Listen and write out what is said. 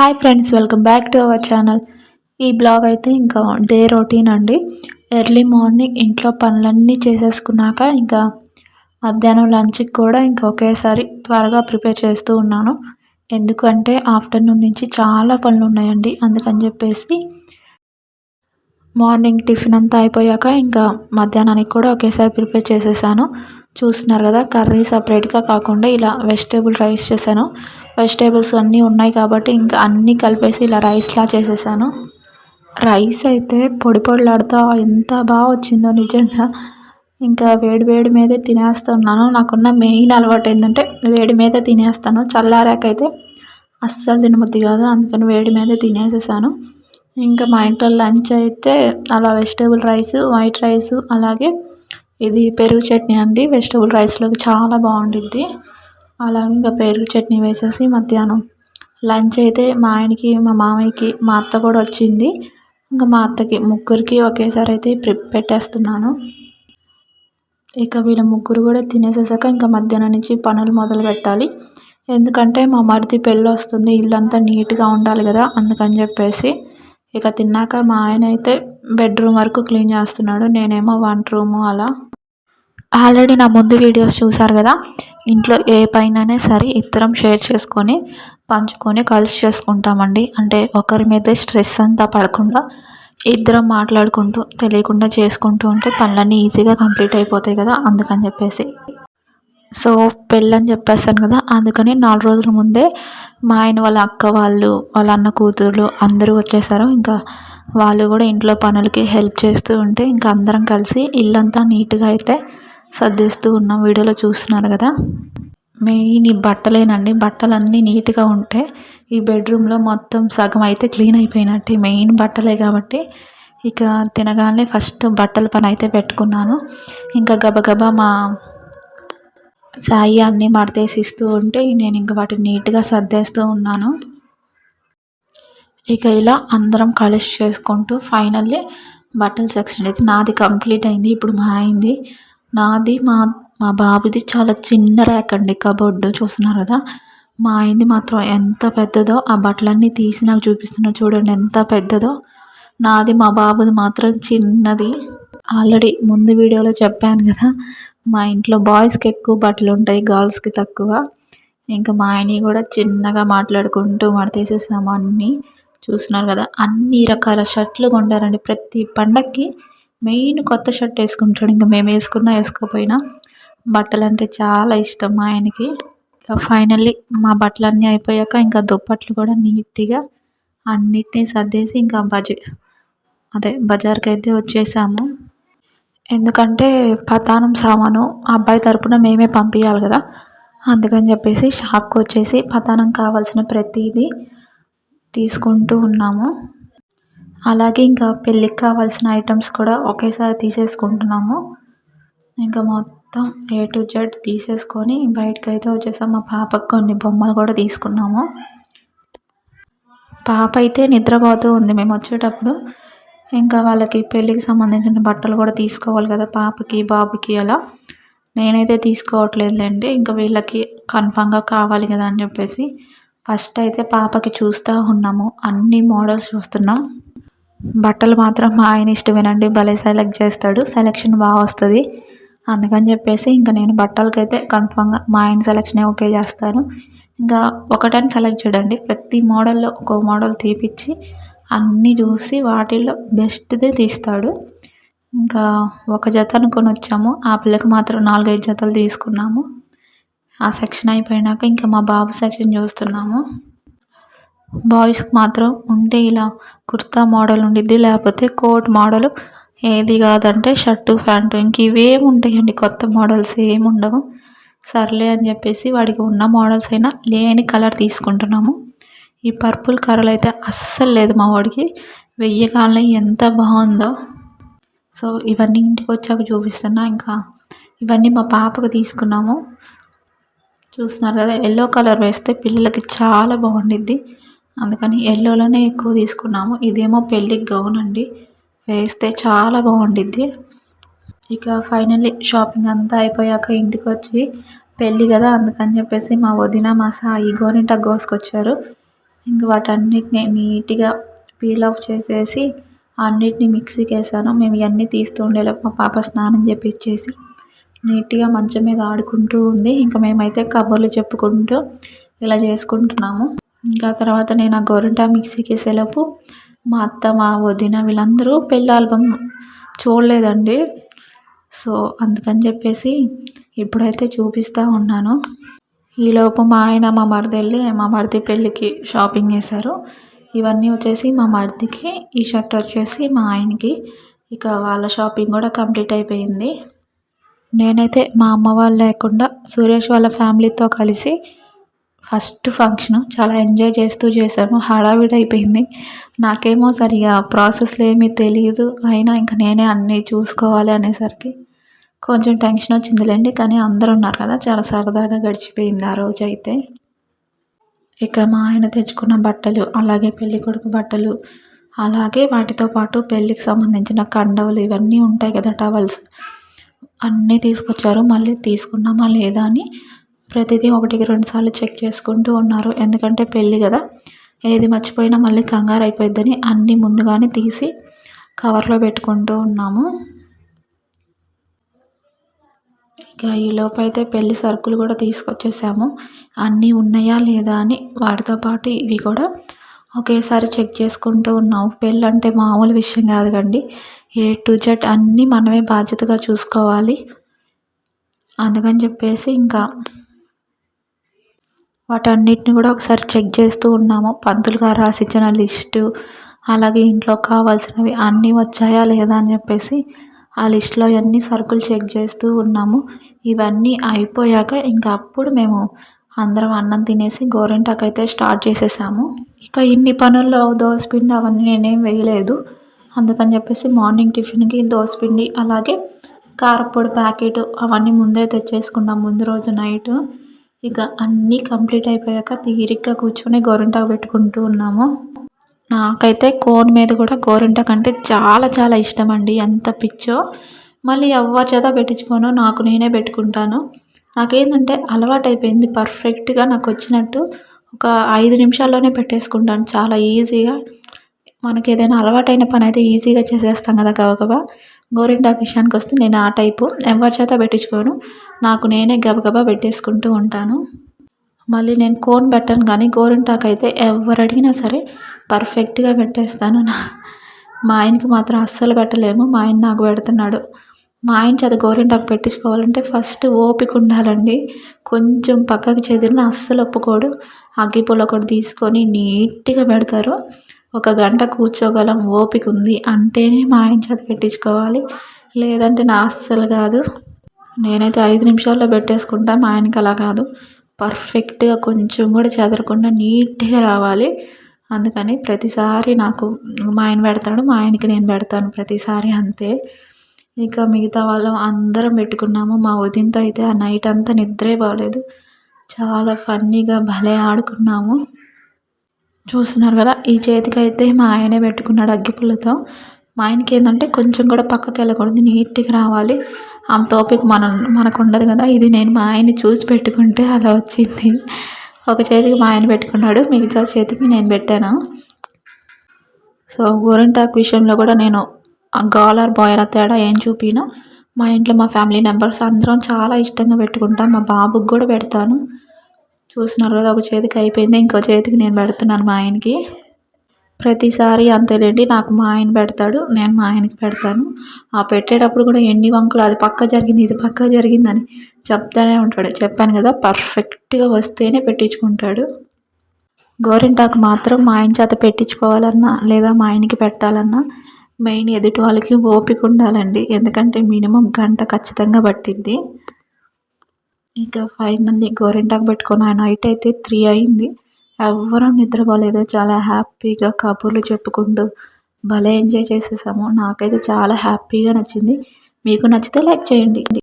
Hi friends welcome back to our channel. ఈ blog అయితే ఇంకా డే రొటీన్ అండి. ఎర్లీ మార్నింగ్ ఇంట్లో పనులన్నీ చేసేసుకున్నాక ఇంకా మధ్యాహ్నం లంచ్కి కూడా ఇంకా ఒకేసారి త్వరగా ప్రిపేర్ చేస్తూ ఉన్నాను. ఎందుకంటే ఆఫ్టర్నూన్ నుంచి చాలా పనులు ఉన్నాయండి అందుకని చెప్పేసి మార్నింగ్ టిఫిన్ అంతా అయిపోయాక ఇంకా మధ్యాహ్నానికి కూడా ఒకేసారి ప్రిపేర్ చేసేసాను. చూస్తున్నారు కదా కర్రీ సపరేట్గా కాకుండా ఇలా వెజిటేబుల్ రైస్ చేశాను. వెజిటేబుల్స్ అన్నీ ఉన్నాయి కాబట్టి ఇంకా అన్నీ కలిపేసి ఇలా రైస్లా చేసేసాను. రైస్ అయితే పొడి పొడిలాడుతూ ఎంత బాగా వచ్చిందో నిజంగా. ఇంకా వేడి వేడి మీదే తినేస్తున్నాను. నాకున్న మెయిన్ అలవాటు ఏంటంటే వేడి మీద తినేస్తాను. చల్లారాకైతే అస్సలు తినబుద్ధి కాదు. అందుకని వేడి మీద తినేసేసాను. ఇంకా మా ఇంట్లో లంచ్ అయితే అలా వెజిటేబుల్ రైస్ వైట్ రైస్ అలాగే ఇది పెరుగు చట్నీ అండి. వెజిటేబుల్ రైస్లోకి చాలా బాగుండిద్ది. అలాగే ఇంకా పెరుగు చట్నీ వేసేసి మధ్యాహ్నం లంచ్ అయితే మా ఆయనకి మా మామయ్యకి మా అత్త కూడా వచ్చింది. ఇంకా మా అత్తకి ముగ్గురికి ఒకేసారి అయితే ప్రిప్ పెట్టేస్తున్నాను. ఇక వీళ్ళ ముగ్గురు కూడా తినేసేసాక ఇంకా మధ్యాహ్నం నుంచి పనులు మొదలు పెట్టాలి. ఎందుకంటే మా మరిది పెళ్ళి వస్తుంది ఇల్లంతా నీట్గా ఉండాలి కదా అందుకని చెప్పేసి. ఇక తిన్నాక మా ఆయన అయితే బెడ్రూమ్ వరకు క్లీన్ చేస్తున్నాడు. నేనేమో వంట రూము అలా. ఆల్రెడీ నా ముందు వీడియోస్ చూసారు కదా? ఇంట్లో ఏ పైననే సరే ఇద్దరం షేర్ చేసుకొని పంచుకొని కలిసి చేసుకుంటామండి. అంటే ఒకరి మీద స్ట్రెస్ అంతా పడకుండా ఇద్దరం మాట్లాడుకుంటూ తెలియకుండా చేసుకుంటూ ఉంటే పనులన్నీ ఈజీగా కంప్లీట్ అయిపోతాయి కదా? అందుకని చెప్పేసి. సో పెళ్ళని చెప్పేసాను కదా? అందుకని నాలుగు రోజుల ముందే మా ఆయన వాళ్ళ అక్క వాళ్ళు వాళ్ళ అన్న కూతుర్లు అందరూ వచ్చేసారు. ఇంకా వాళ్ళు కూడా ఇంట్లో పనులకి హెల్ప్ చేస్తూ ఉంటే ఇంకా అందరం కలిసి ఇల్లంతా నీట్గా అయితే సర్దేస్తూ ఉన్నాం. వీడియోలో చూస్తున్నారు కదా. మెయిన్ ఈ బట్టలేనండి. బట్టలన్నీ నీట్గా ఉంటే ఈ బెడ్రూమ్లో మొత్తం సగం అయితే క్లీన్ అయిపోయినట్టే. మెయిన్ బట్టలే కాబట్టి ఇక తినగానే ఫస్ట్ బట్టల పని అయితే పెట్టుకున్నాను. ఇంకా గబగబా మా సాయి అన్నీ మడతేసిస్తూ ఉంటే నేను ఇంకా వాటిని నీట్గా సర్దేస్తూ ఉన్నాను. ఇక ఇలా అందరం కలిసి చేసుకుంటూ ఫైనల్లీ బట్టల సెక్షన్ అయితే నాది కంప్లీట్ అయింది. ఇప్పుడు మా అయింది నాది మా మా బాబుది చాలా చిన్న ర్యాక్ అండి కబోర్డ్ చూస్తున్నారు కదా. మా ఆయనది మాత్రం ఎంత పెద్దదో ఆ బట్టలన్నీ తీసి నాకు చూపిస్తున్నా చూడండి ఎంత పెద్దదో. నాది మా బాబుది మాత్రం చిన్నది. ఆల్రెడీ ముందు వీడియోలో చెప్పాను కదా మా ఇంట్లో బాయ్స్కి ఎక్కువ బట్టలు ఉంటాయి గర్ల్స్కి తక్కువ. ఇంకా మా ఆయన కూడా చిన్నగా మాట్లాడుకుంటూ మడతేసేసాము అన్నీ చూస్తున్నారు కదా. అన్ని రకాల షర్ట్లు కొంటారండి. ప్రతి పండక్కి మెయిన్ కొత్త షర్ట్ వేసుకుంటాడు. ఇంకా మేము వేసుకున్నా వేసుకోపోయినా బట్టలు అంటే చాలా ఇష్టం మా ఆయనకి. ఫైనల్లీ మా బట్టలు అన్నీ అయిపోయాక ఇంకా దుప్పట్లు కూడా నీట్గా అన్నిటినీ సర్దేసి ఇంకా బజ అదే బజార్కి అయితే వచ్చేసాము. ఎందుకంటే పతానం సామాను అబ్బాయి తరపున మేమే పంపించాలి కదా. అందుకని చెప్పేసి షాప్కి వచ్చేసి పతానం కావాల్సిన ప్రతిదీ తీసుకుంటూ ఉన్నాము. అలాగే ఇంకా పెళ్ళికి కావాల్సిన ఐటమ్స్ కూడా ఒకేసారి తీసేసుకుంటున్నాము. ఇంకా మొత్తం ఏ టు జెడ్ తీసేసుకొని బయటకు అయితే వచ్చేసాం మా పాపకు కొన్ని బొమ్మలు కూడా తీసుకున్నాము. పాప అయితే నిద్రపోతూ ఉంది మేము వచ్చేటప్పుడు. ఇంకా వాళ్ళకి పెళ్ళికి సంబంధించిన బట్టలు కూడా తీసుకోవాలి కదా పాపకి బాబుకి అలా. నేనైతే తీసుకోవట్లేదులేండి ఇంకా వీళ్ళకి కన్ఫామ్గా కావాలి కదా అని చెప్పేసి. ఫస్ట్ అయితే పాపకి చూస్తూ ఉన్నాము అన్ని మోడల్స్ చూస్తున్నాం. బట్టలు మాత్రం మా ఆయన ఇష్టమేనండి. భలే సెలెక్ట్ చేస్తాడు. సెలెక్షన్ బాగా వస్తుంది. అందుకని చెప్పేసి ఇంకా నేను బట్టలకైతే కన్ఫామ్గా మా ఆయన సెలెక్షనే ఓకే చేస్తాను. ఇంకా ఒకటని సెలెక్ట్ చేయడండి. ప్రతి మోడల్లో ఒక్కో మోడల్ తీపిచ్చి అన్నీ చూసి వాటిల్లో బెస్ట్దే తీస్తాడు. ఇంకా ఒక జత అనుకొని వచ్చాము ఆ పిల్లకి మాత్రం నాలుగైదు జతలు తీసుకున్నాము. ఆ సెక్షన్ అయిపోయినాక ఇంకా మా బాబు సెక్షన్ చూస్తున్నాము. బాయ్స్కి మాత్రం ఉంటే ఇలా కుర్తా మోడల్ ఉండిద్ది లేకపోతే కోట్ మోడల్. ఏది కాదంటే షర్టు ప్యాంటు ఇంక ఇవేమి ఉంటాయండి. కొత్త మోడల్స్ ఏమి ఉండవు. సర్లే అని చెప్పేసి వాడికి ఉన్న మోడల్స్ అయినా లేని కలర్ తీసుకుంటున్నాము. ఈ పర్పుల్ కలర్ అయితే అస్సలు లేదు మా వాడికి. వెయ్యకాలం ఎంత బాగుందో. సో ఇవన్నీ ఇంటికి వచ్చాక చూపిస్తున్నా. ఇంకా ఇవన్నీ మా పాపకు తీసుకున్నాము. చూస్తున్నారు కదా ఎల్లో కలర్ వేస్తే పిల్లలకి చాలా బాగుండిద్ది. అందుకని ఎల్లోలోనే ఎక్కువ తీసుకున్నాము. ఇదేమో పెళ్ళికి గౌన్ అండి. వేస్తే చాలా బాగుండిద్ది. ఇక ఫైనల్లీ షాపింగ్ అంతా అయిపోయాక ఇంటికి వచ్చి పెళ్ళి కదా అందుకని చెప్పేసి మా వదిన మా సాయి గోరింట కోసుకొచ్చారు ఇంక వాటన్నిటిని నీట్గా పీల్ ఆఫ్ చేసేసి అన్నిటిని మిక్సీకి వేసాను మేము ఇవన్నీ తీస్తూ ఉండేలా మా పాప స్నానం చేపించేసి నీట్గా మంచం మీద ఆడుకుంటూ ఉంది. ఇంకా మేమైతే కబుర్లు చెప్పుకుంటూ ఇలా చేసుకుంటున్నాము. ఇంకా తర్వాత నేను ఆ గోరింటా మిక్సీకి వేసేలోపు మా అత్త మా వదిన వీళ్ళందరూ పెళ్ళి ఆల్బమ్ చూడలేదండి. సో అందుకని చెప్పేసి ఇప్పుడైతే చూపిస్తూ ఉన్నాను. ఈలోపు మా ఆయన మా మరిది వెళ్ళి మా మరిది పెళ్ళికి షాపింగ్ చేశారు. ఇవన్నీ వచ్చేసి మా మరిదికి ఈ షర్ట్ వచ్చేసి మా ఆయనకి. ఇక వాళ్ళ షాపింగ్ కూడా కంప్లీట్ అయిపోయింది. నేనైతే మా అమ్మ వాళ్ళు లేకుండా సురేష్ వాళ్ళ ఫ్యామిలీతో కలిసి ఫస్ట్ ఫంక్షన్ చాలా ఎంజాయ్ చేస్తూ చేశాము. హడావిడి అయిపోయింది. నాకేమో సరిగా ప్రాసెస్లు ఏమీ తెలియదు అయినా ఇంకా నేనే అన్నీ చూసుకోవాలి అనేసరికి కొంచెం టెన్షన్ వచ్చిందిలేండి. కానీ అందరూ ఉన్నారు కదా చాలా సరదాగా గడిచిపోయింది ఆ రోజు అయితే. ఇక మా ఆయన తెచ్చుకున్న బట్టలు అలాగే పెళ్ళి కొడుకు బట్టలు అలాగే వాటితో పాటు పెళ్ళికి సంబంధించిన కండవలు ఇవన్నీ ఉంటాయి కదా టవల్స్ అన్నీ తీసుకొచ్చారు. మళ్ళీ తీసుకున్నామా లేదా అని ప్రతిదీ ఒకటికి రెండు సార్లు చెక్ చేసుకుంటూ ఉన్నారు. ఎందుకంటే పెళ్ళి కదా. ఏది మర్చిపోయినా మళ్ళీ కంగారు అయిపోయిద్దని అన్నీ ముందుగానే తీసి కవర్లో పెట్టుకుంటూ ఉన్నాము. ఇక ఈలోపు అయితే పెళ్ళి సరుకులు కూడా తీసుకొచ్చేసాము. అన్నీ ఉన్నాయా లేదా అని వాటితో పాటు ఇవి కూడా ఒకేసారి చెక్ చేసుకుంటూ ఉన్నాము. పెళ్ళి అంటే మామూలు విషయం కాదు కండి ఏ టు జెడ్ అన్నీ మనమే బాధ్యతగా చూసుకోవాలి. అందుకని చెప్పేసి ఇంకా వాటన్నిటిని కూడా ఒకసారి చెక్ చేస్తూ ఉన్నాము. పంతులు గారు రాసిచ్చిన లిస్టు అలాగే ఇంట్లో కావాల్సినవి అన్నీ వచ్చాయా లేదా అని చెప్పేసి ఆ లిస్ట్లో అన్ని సరుకులు చెక్ చేస్తూ ఉన్నాము. ఇవన్నీ అయిపోయాక ఇంకా అప్పుడు మేము అందరం అన్నం తినేసి గోరింటాకు అయితే స్టార్ట్ చేసేసాము. ఇక ఇన్ని పనుల్లో పిండి అవన్నీ నేనేం వేయలేదు. అందుకని చెప్పేసి మార్నింగ్ టిఫిన్కి దోసపిండి అలాగే కారపొడి ప్యాకెట్ అవన్నీ ముందే తెచ్చేసుకున్నాం. ముందు రోజు నైట్ ఇక అన్నీ కంప్లీట్ అయిపోయాక తీరిగ్గా కూర్చొని గోరింటాకు పెట్టుకుంటూ ఉన్నాము. నాకైతే కోన్ మీద కూడా గోరింటాకు అంటే చాలా చాలా ఇష్టం అండి ఎంత పిచ్చో. మళ్ళీ ఎవరి చేత పెట్టించుకోను నాకు నేనే పెట్టుకుంటాను. నాకేంటంటే అలవాటు అయిపోయింది పర్ఫెక్ట్గా నాకు వచ్చినట్టు. ఒక ఐదు నిమిషాల్లోనే పెట్టేసుకుంటాను. చాలా ఈజీగా. మనకి ఏదైనా అలవాటైన పని అయితే ఈజీగా చేసేస్తాం కదా గబగబా. గోరింటాకు విషయానికి వస్తే నేను ఆ టైపు ఎవరి చేత పెట్టించుకోను. నాకు నేనే గబగబా పెట్టేసుకుంటూ ఉంటాను. మళ్ళీ నేను కోన్ పెట్టను కానీ గోరింటాకు అయితే ఎవరు అడిగినా సరే పర్ఫెక్ట్గా పెట్టేస్తాను. నా మా ఆయనకి మాత్రం అస్సలు పెట్టలేము. మా ఆయన నాకు పెడుతున్నాడు. మా ఆయన చేత గోరింటాకు పెట్టించుకోవాలంటే ఫస్ట్ ఓపిక ఉండాలండి. కొంచెం పక్కకి చెదిరిన అస్సలు ఒప్పుకోడు. అగ్గిపుల్ల ఒకటి తీసుకొని నీట్గా పెడతారు. ఒక గంట కూర్చోగలం ఓపిక ఉంది అంటేనే మా ఆయన చేత పెట్టించుకోవాలి. లేదంటే నా అస్సలు కాదు. నేనైతే ఐదు నిమిషాల్లో పెట్టేసుకుంటా మా ఆయనకి అలా కాదు. పర్ఫెక్ట్గా కొంచెం కూడా చెదరకుండా నీట్గా రావాలి. అందుకని ప్రతిసారి నాకు మా ఆయన పెడతాడు మా ఆయనకి నేను పెడతాను ప్రతిసారి అంతే. ఇక మిగతా వాళ్ళం అందరం పెట్టుకున్నాము. మా వదినతో అయితే ఆ నైట్ అంతా నిద్రే పోలేదు. చాలా ఫన్నీగా భలే ఆడుకున్నాము. చూస్తున్నారు కదా ఈ చేతికి అయితే మా ఆయనే పెట్టుకున్నాడు అగ్గిపుల్లతో మా ఆయనకి ఏంటంటే కొంచెం కూడా పక్కకి వెళ్ళకూడదు నీట్గా రావాలి. అంత ఓపిక మనం మనకు ఉండదు కదా ఇది నేను మా ఆయన్ని చూసి పెట్టుకుంటే అలా వచ్చింది. ఒక చేతికి మా ఆయన పెట్టుకున్నాడు మిగతా చేతికి నేను పెట్టాను. సో గోరింటాకు విషయంలో కూడా నేను గాలర్ బాయర్ తేడా ఏం చూపినా. మా ఇంట్లో మా ఫ్యామిలీ మెంబర్స్ అందరం చాలా ఇష్టంగా పెట్టుకుంటాం మా బాబుకి కూడా పెడతాను. చూస్తున్నారు కదా ఒక చేతికి అయిపోయింది ఇంకో చేతికి నేను పెడుతున్నాను మా ఆయనకి. ప్రతిసారి అంతేలేండి నాకు మా ఆయన పెడతాడు నేను మా ఆయనకి పెడతాను. ఆ పెట్టేటప్పుడు కూడా ఎన్ని వంకలు అది పక్క జరిగింది ఇది పక్క జరిగిందని చెప్తానే ఉంటాడు. చెప్పాను కదా పర్ఫెక్ట్గా వస్తేనే పెట్టించుకుంటాడు. గోరింటాకు మాత్రం మా ఆయన చేత పెట్టించుకోవాలన్నా లేదా మా ఆయనకి పెట్టాలన్నా మెయిన్ ఎదుటి వాళ్ళకి ఓపిక ఉండాలండి. ఎందుకంటే మినిమం గంట ఖచ్చితంగా పట్టింది ఇంకా ఫైనల్లీ గోరింటాకు పెట్టుకున్న ఆయన నైట్ అయితే త్రీ అయింది. ఎవ్వరూ నిద్రపోలేదు. చాలా హ్యాపీగా కబుర్లు చెప్పుకుంటూ భలే ఎంజాయ్ చేసేసాము. నాకైతే చాలా హ్యాపీగా నచ్చింది. మీకు నచ్చితే లైక్ చేయండి.